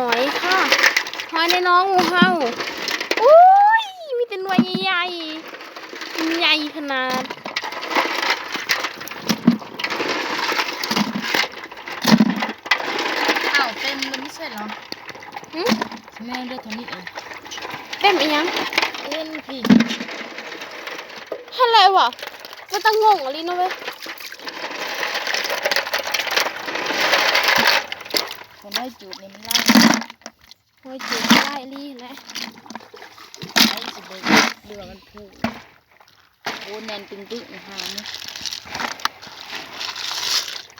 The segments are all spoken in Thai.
อยค่ะ หอยในน้องงูเห่าอุ้ยมีแต่หน่วยใหญ่ๆใหญ่ขนาดอ้าวเต็มเลยไม่ใช่เหรอหึแม่ได้เท่านี้เองเต็มอีหยังเอ็นพี่อะไรวะมันตั้งงงอะไรนะเว้ย คนได้จูบนี่มันไล่หอยจูบได้ลี่แหละไล่สิเบิกเรือมันพูโอ้แน่นตึงตึงหานี่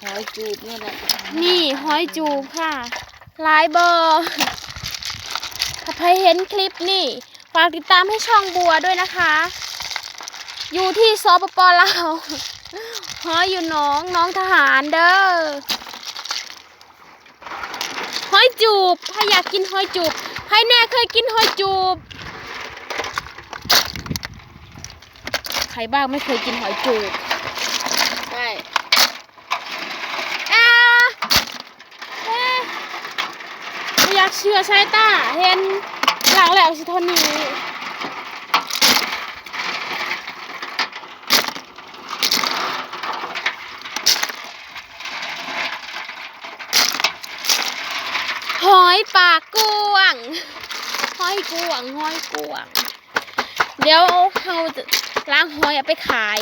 หอยจูบเนี่ยแหละนี่หอยจูบค่ะลายเบอร์ถ้าใครเห็นคลิปนี่ฝากติดตามให้ช่องบัวด้วยนะคะ อยู่ที่สปปลาวหอยอยู่น้องน้องทหารเด้อ จูบถ้าอยากกินหอยจูบให้แน่เคยกินหอยจูบ ใครบ้างไม่เคยกินหอยจูบใช่อาเอ๊ะไม่อยากเชื่อใช่ตาเห็นหลังแล้วสิเทนนี้ห อยปากกวางหอยกวางหอยกวาง เดี๋ยวเราจะล้างหอยเอาไปขาย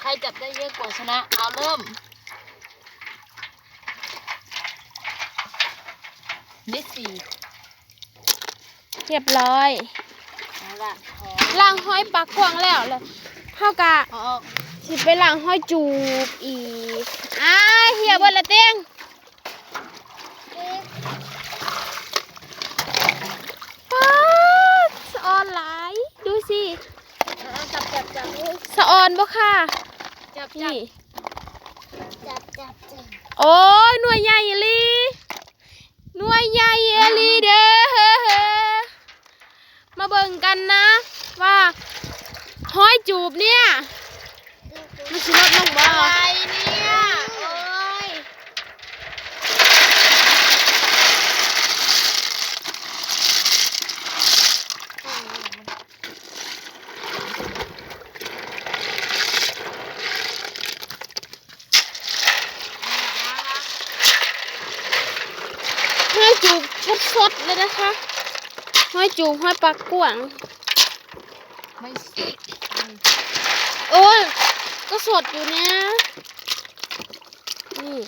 ใครจับได้เยอะกว่าชนะ เอาเริ่มได้สี่เรียบร้อย เอาละหอล้างห้อยปากกวางแล้วเลยเท่ากับออก สิไปล้างห้อยจูบอีกอ้ายเหียเบดละเตียงป๊าดสะออนหลายดูสิเอาจับจับจับสะออนบ่ค่ะจับจับนี่จับจับจับโอ้ยหน่วยใหญ่อีหลีหน่วยใหญ่อีหลีเด้อมาเบิ่งกันนะ ว่าห้อยจูบเนี่ย มันสิลดลงบ่อะไรเนี่ย โอ้ยห้อยจูบสดๆเลยนะคะห้อยจูบห้อยปากกวางไม่สุดโอ้ย ก็สดอยู่เนี่ยนี่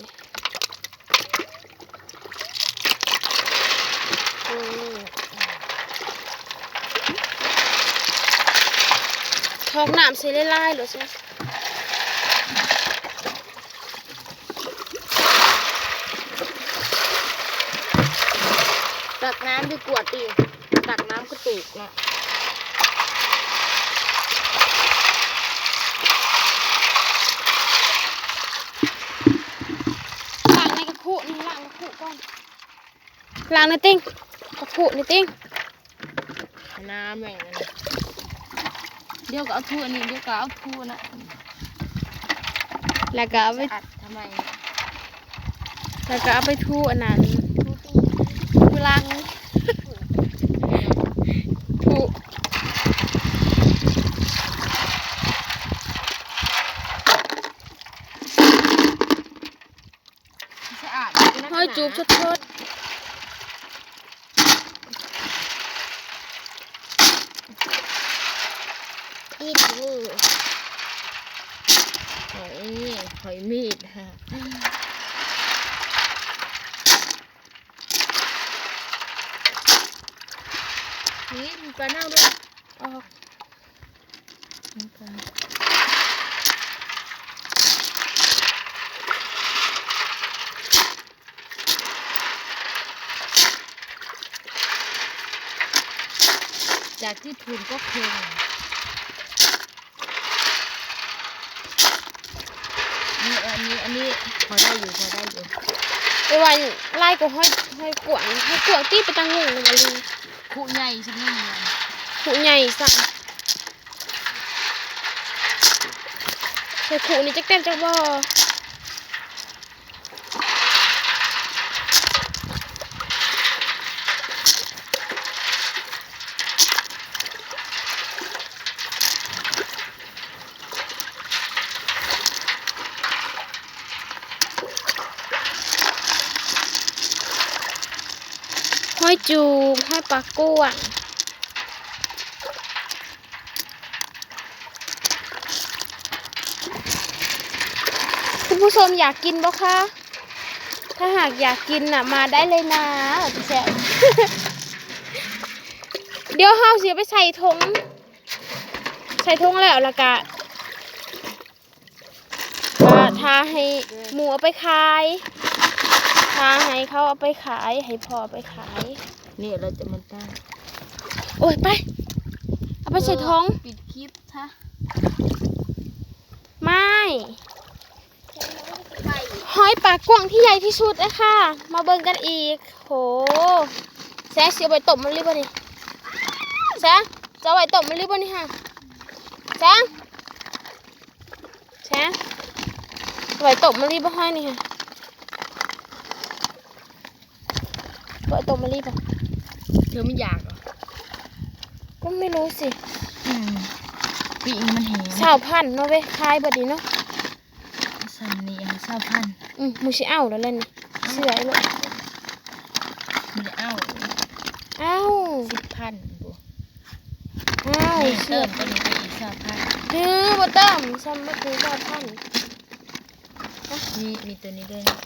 ท้องน้ำใส่ไล่ๆเหรอใช่ไหมตักน้ำดีกว่าตีตักน้ำกระตุกนะ ล้างในกระพุนี่ล้างกระพุก่อน ล้างในติ้งกระพุในติ้งน้ำแม่งนั่นน่ะเดี๋ยวก็เอาทั่วนี่เดี๋ยวก็เอาทั่วนะ แล้วก็เอาไป อัดทำไม แล้วก็เอาไปทูอันนั้น ทั่วตี ทูล้างทู สะอาด ห้อยจูบชดๆ อีดมือหอยหอยมีดฮะ นี่มีปลาเน่าด้วย ออกมีปลาจากที่ทุนก็เค็มนี่อันนี้อันนี้พอได้อยู่พอได้อยู่ไปวันไล่กับห้อยห้อยกวางห้อยกวางตีไปตังงูเลย ขูดใหญ่ใช่ไหมเนี่ยหูใหญ่สักใส่ขู่นี่จักเต็มจักบ่ จูบห้ปลากก้วงคุณผู้ชมอยากกินบ่คะ ถ้าหากอยากกินน่ะ มาได้เลยนะพี่แซวเดี๋ยวเฮาเสียไปใส่ทงใส่ทงแล้วละกะทาให้หมูเอาไปขาย ทาให้เขาเอาไปขายให้พ่อเอาไปขาย นี่เราจะมาตั้ง โอ้ยไป เอาไปใส่ทงปิดคลิปท่ะไม่หอยปากกวางที่ใหญ่ที่สุดนะคะมาเบิ่งกันอีก โหแซะเสียไปตบมันรีบบ่นี่แซะจะเอาไว้ตบมันรีบบ่นี่ฮะแซะแซะเอาไว้ตบมันรีบบ่ให้นี่ฮะ เอาไว้ตบมันรีบบ่เธอไม่อยากเหรอก็ไม่รู้สิอืมปีกมันแหงสาวพันธุ์เนาะเว้ยคายบ่ดีเนาะสันนี่อะเศร้าพันอืมมูสิเอาแล้วเล่นนี่เสือไอ้ลูกมันจะเอ้าเอ้าสิบพันบุเอ้านี่เสืเติอมตัวนี้ไปอีกเศร้าพันฮือบ่เติมซ้ำบ่คือสาวพันธุ์มีมีตัวนี้ด้วยนะ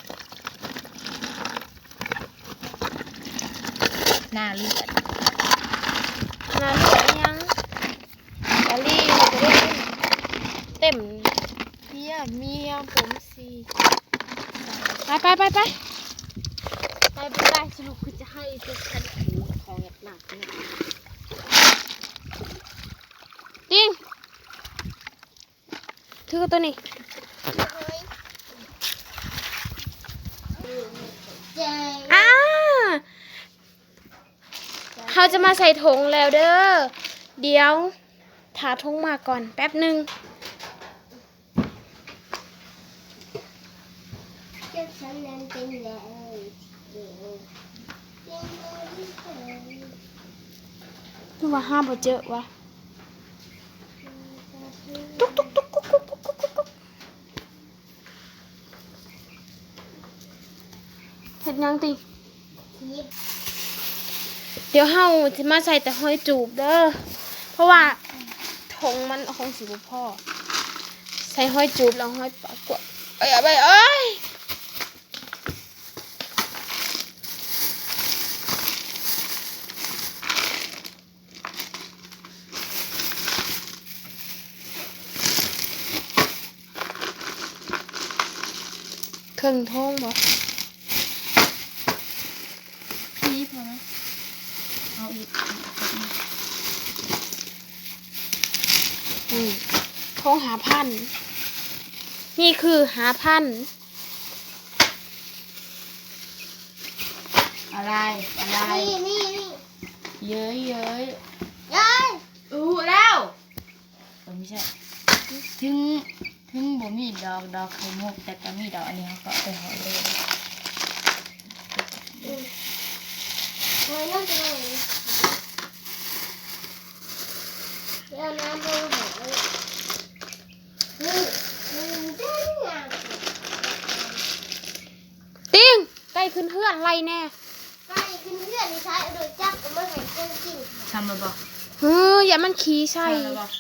หน้าเลือดนาเหลือยังกะลี่นี่ก็ได้เต็มเมียเมียผมสิไปไปไปไปไปไปไปสรุปคือจะให้เป็นคันหูของหนักหนักเนี่ยจริงถือตัวนี้อ่า เขาจะมาใส่ถุงแล้วเด้อ เดี๋ยวถาถุงมาก่อนแป๊บหนึ่งนนั้นเป็นแล้วนึกว่าห้ามบ่เจอวะตุ๊กตุ๊กตุ๊กกุ๊กกุ๊กกุ๊กกุ๊กกุ๊กเห็ดยังติยิบ เดี๋ยวเฮาจะมาใส่แต่หอยจูบเด้อ เพราะว่าทงมันคงสิบ่พอใส่หอยจูบแล้วหอยปลากวดเอ้ยไปเอ้ยเครื่องทงบ่ พี่พอไหม เอาอีกอืมทงหาพัน นี่คือหาพัน อะไร อะไร นี่นี่นี่เย้ยเย้ยยายอู้แล้วเออไม่ใช่ ถึง ถึงบ่มีดอกดอกไข่มุกแต่ก็มีดอกอันนี้เขาก็เอาไปห่อเลยโอ้ ยน้องจะไหนเดี๋ยวน้ำลงหัวนี่นี่เจ้าเนี่ยติ้งใกล้ขึ้นเพื่อนไรแน่ไปขึ้นเพื่อนนี่ใช้โดยจับก็ไม่เห็นคนกินค่ะทำมาบอกเฮ้ยอย่ามันขี้ใส่ทำมาบอก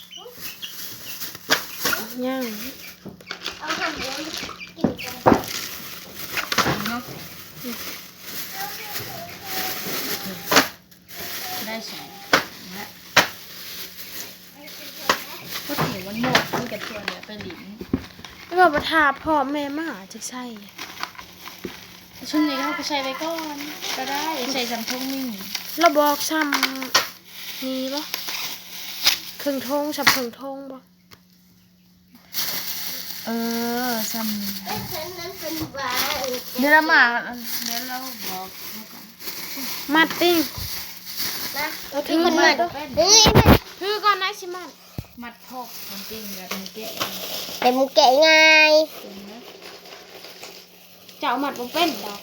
ย่างเอาทำเดี๋ยวกินกัน เนาะได้สองและก็ถือวันหมดที่กับตัวเนี่ย ไปหลินไม่บอกประทาพ่อแม่มาจะใส่ชุดนี้เขาก็ใช้ไปก่อน ก็ได้ใส่สัมพงมิ่งเราบอกซ้ำนี่ปะเครื่องทงสับเครื่องทงปะเออสัมไอ้ฉันนั้นเป็นบ้าเดี๋ยวเรามาเดี๋ยวเราบอกเขาก่อนมัดติ้งนะเราถือกันมาเฮ้ยถือก่อนนะชิมัน มัดพอกมันจริงแบบมันแกะแต่มึงแกะง่ายจริงนะจะเอาหมัดบ่เป็นดอก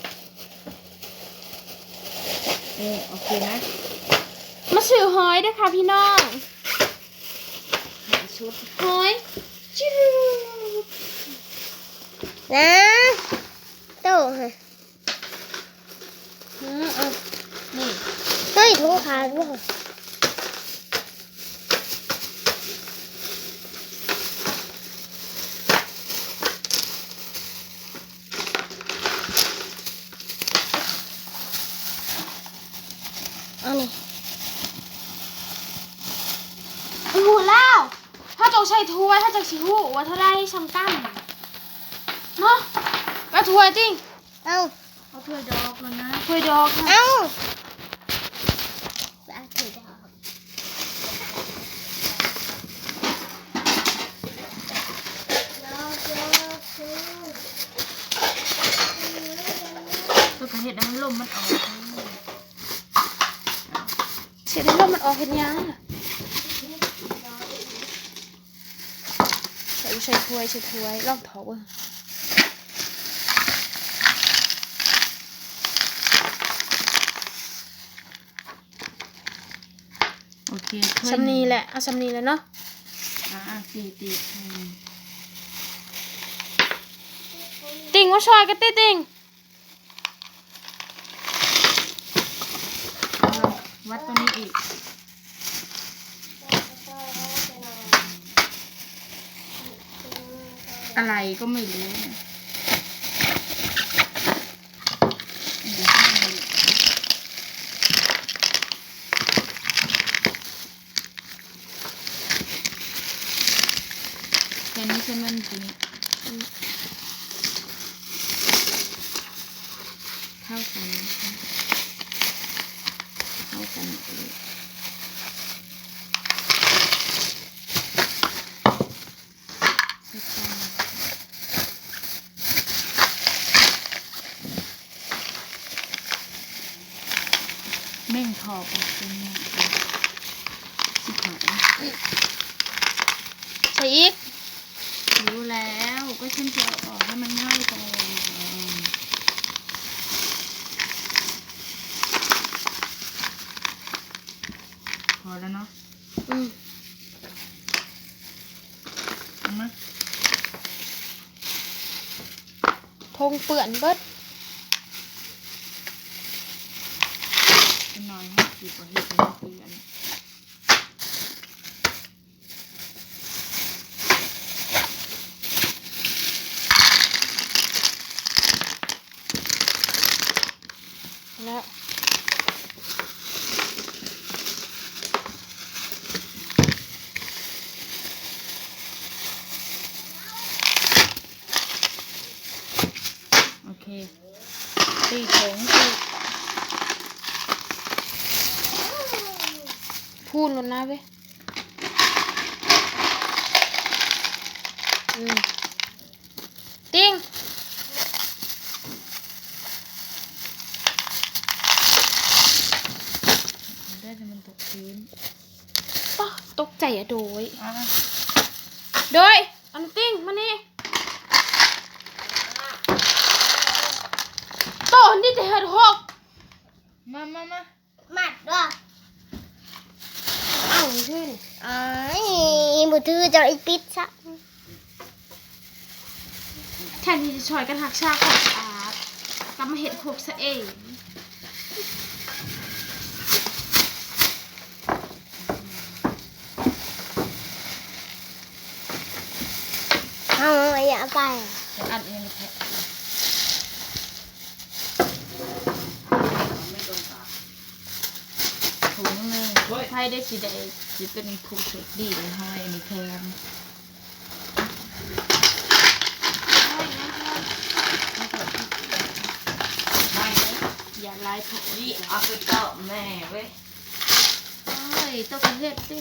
เออโอเคนะ มาซื้อหอยเด้วยค่ะพี่น้องหาชุดหอยจิ้วนะโต้ฮะอืมเอานี่เฮ้ยถุงขาดด้วย เอานี่ หูแล้ว ถ้าจงใช้ ถ้วยถ้าจะสิหูว่าเท่าได้ชำกั้มเนาะก็ถ้วยจริงเอาเอาถ้วยดอกแล้วนะถ้วยดอกค่ะเอาบ้าถือดอกตัวกระเห็ดให้มันลมมันออกเสียได้ลมมันออกเห็นยัง ใส่ใส่ถ้วยใส่ถ้วยลองถอเบิ่งโอเคถ้วยสำนีแหละเอาสำนีแล้วเนาะอ่าตีตีอืมติ่งว่าชอยกันติติ่งเอาวัดตัวนี้อีก อะไรก็ไม่รู้เนี่ยแค่นี้ใช่ไมจริงเข้ากันนะคะเข้ากันเลยค่อยๆ เม่งทอบออกเป็นเนี่ยสิบหาย ใส่อีก รู้แล้วก็ฉันจะเอาออกให้มันง่ายก่อนพอแล้วเนาะ อืม เอามา ทง เปื่อนเบิดเป็นน้อยให้กี่ปอนด์เป็นเพื่อนแล้ว โอเคตีผงตี พูดแล้วนะเว้ยอืมติ่งได้แต่มันตกพื้นป๊ะตกใจอะโดย อะโดย อันนติ้งมานี่โตนนี่เดือดหกมามามา หมัดด้วยเอ้าชื่อนี่อ้ายมือถือจะไอ้ปิดซะแทนที่จะช่วยกันหักชาของสะอาดกลับมาเห็ดหกซะเองเอาอย่าไปจะอัดเองเลยแพ็คถุงหนึ่ง ไพ่ได้สีแดงจะเป็นผูกเสกดีเลยให้อันนี้แทนอย่าลายโถนี่เอาไปเจาะแม่เว้ยเอ้ยต้องเฮ็ดสิ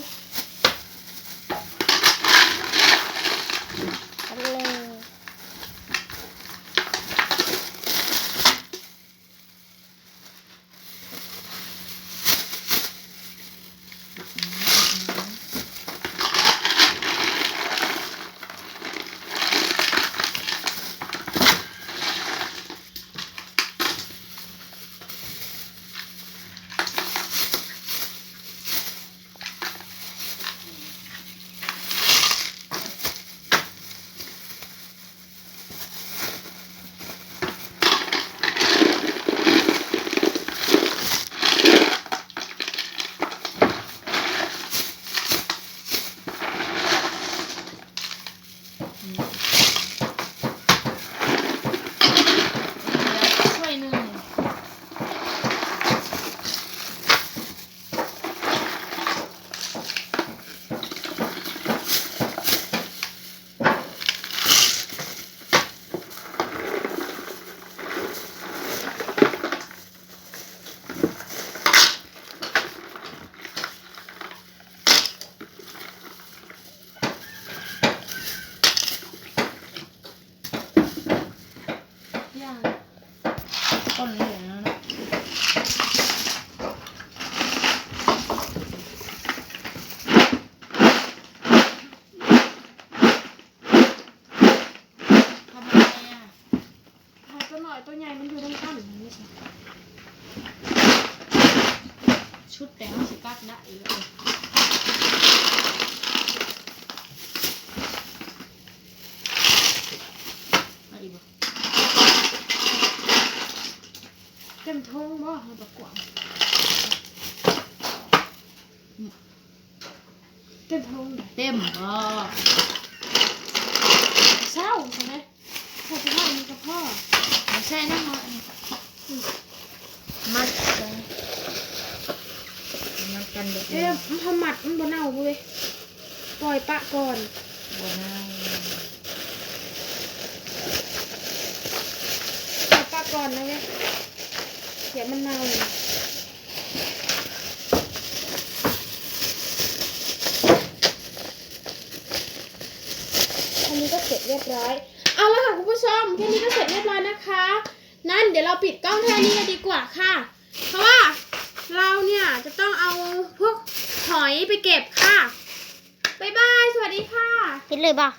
ทำเลย เช่วยหนึ่ง ย่าง ต้นเหลืองแล้วนะ ทำอะไรอะ หาย ตัวใหญ่มันอยู่ตรงข้ามหรือมันไม่ใช่ชุดแต่งสกัดได้เลยมาอีกบ่เต็มท้องบ่มันประกวางเต็มท้องเต็มบ่ เศร้าใช่ไหมพอจะว่ามีกับพ่อ ไม่ ใช่นะฮะอันนี้มัดกันมัดกันเด็กเอ๊ะมันทำหมัดมันบ่เน่าเว้ยปล่อยปะก่อนบนเอาปล่อยปะก่อนนะเว้ยเดี๋ยวมันเน่าอันนี้ก็เสร็จเรียบร้อย เอาละค่ะคุณผู้ชมแค่นี้ก็เสร็จเรียบร้อยนะคะ นั่นเดี๋ยวเราปิดกล้องแค่นี้กันดีกว่าค่ะ เพราะว่าเราเนี่ยจะต้องเอาพวกหอยไปเก็บค่ะบ๊ายบายสวัสดีค่ะ ปิดเลยป่ะ